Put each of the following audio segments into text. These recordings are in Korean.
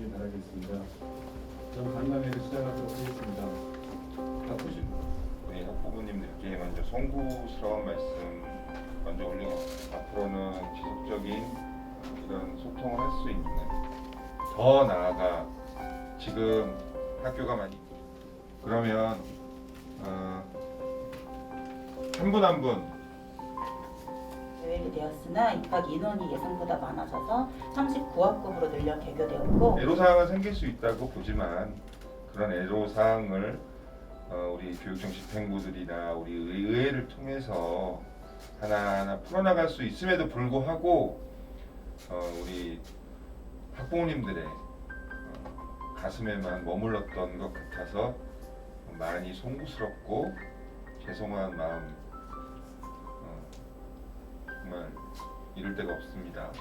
주시길 바라겠습니다. 그럼 간담회를 시작하도록 하겠습니다. 바쁘신 우리 학부모님들께 먼저 송구스러운 말씀 먼저 올리고 앞으로는 지속적인 이런 소통을 할 수 있는 더 나아가 지금 학교가 많이 그러면 어, 한분 한 분 계획이 되었으나 입학 인원이 예상보다 많아져서 39학급으로 늘려 개교되었고 애로사항은 생길 수 있다고 보지만 그런 애로사항을 어, 우리 교육청 집행부들이나 우리 의회를 통해서 하나하나 풀어나갈 수 있음에도 불구하고 어, 우리 학부모님들의 어, 가슴에만 머물렀던 것 같아서 많이 송구스럽고 죄송한 마음 어, 정말 이럴 데가 없습니다.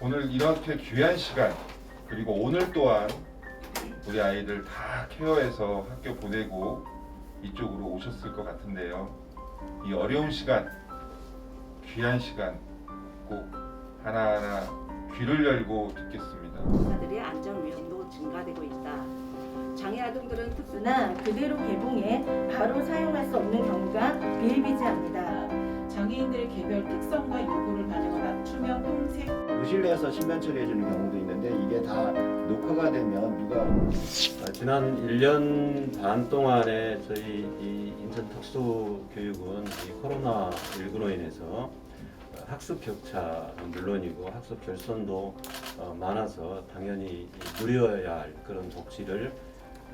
오늘 이렇게 귀한 시간 그리고 오늘 또한 우리 아이들 다 케어해서 학교 보내고 이쪽으로 오셨을 것 같은데요. 이 어려운 시간, 귀한 시간 꼭 하나하나 귀를 열고 듣겠습니다. 의사들의 안전 위험도 증가되고 있다. 장애 아동들은 특수나 그대로 개봉해 바로 사용할 수 없는 경우가 비일비재합니다. 장애인들의 개별 특성과 요구를 반영한 맞춤형 통색 의실내에서 신변 처리해주는 경우도 있는데 이게 다 녹화가 되면 누가 아, 지난 1년 반 동안에 저희 이 인천 특수교육은 이 코로나 19로 인해서 학습 격차는 물론이고 학습 결손도 어, 많아서 당연히 이 누려야 할 그런 복지를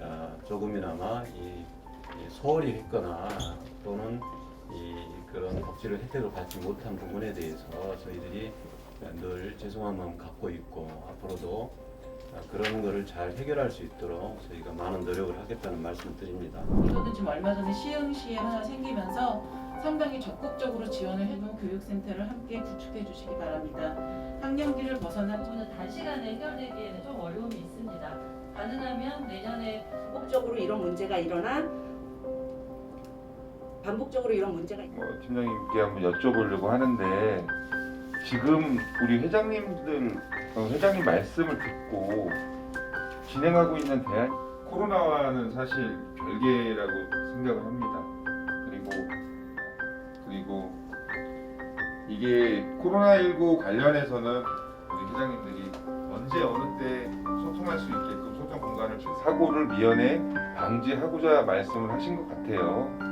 어, 조금이나마 소홀히 했거나 또는 이 그런 복지를 혜택을 받지 못한 부분에 대해서 저희들이 늘 죄송한 마음 갖고 있고 앞으로도 아, 그런 거를 잘 해결할 수 있도록 저희가 많은 노력을 하겠다는 말씀을 드립니다. 이거는 지금 얼마 전에 시흥시에 하나 생기면서 상당히 적극적으로 지원을 해놓은 교육센터를 함께 구축해 주시기 바랍니다. 학년기를 벗어난 부분은 단시간에 해결되기에는 좀 어려움이 있습니다. 가능하면 내년에 반복적으로 이런 문제가 일어나 반복적으로 이런 문제가 뭐 팀장님께 한번 여쭤보려고 하는데 지금 우리 회장님들 어, 회장님 말씀을 듣고 진행하고 있는 대안 코로나와는 사실 별개라고 생각을 합니다. 그리고 그리고 이게 코로나19 관련해서는 우리 회장님들이 언제 어느 때 소통할 수 있게끔 소통 공간을 주 사고를 미연에 방지하고자 말씀을 하신 것 같아요.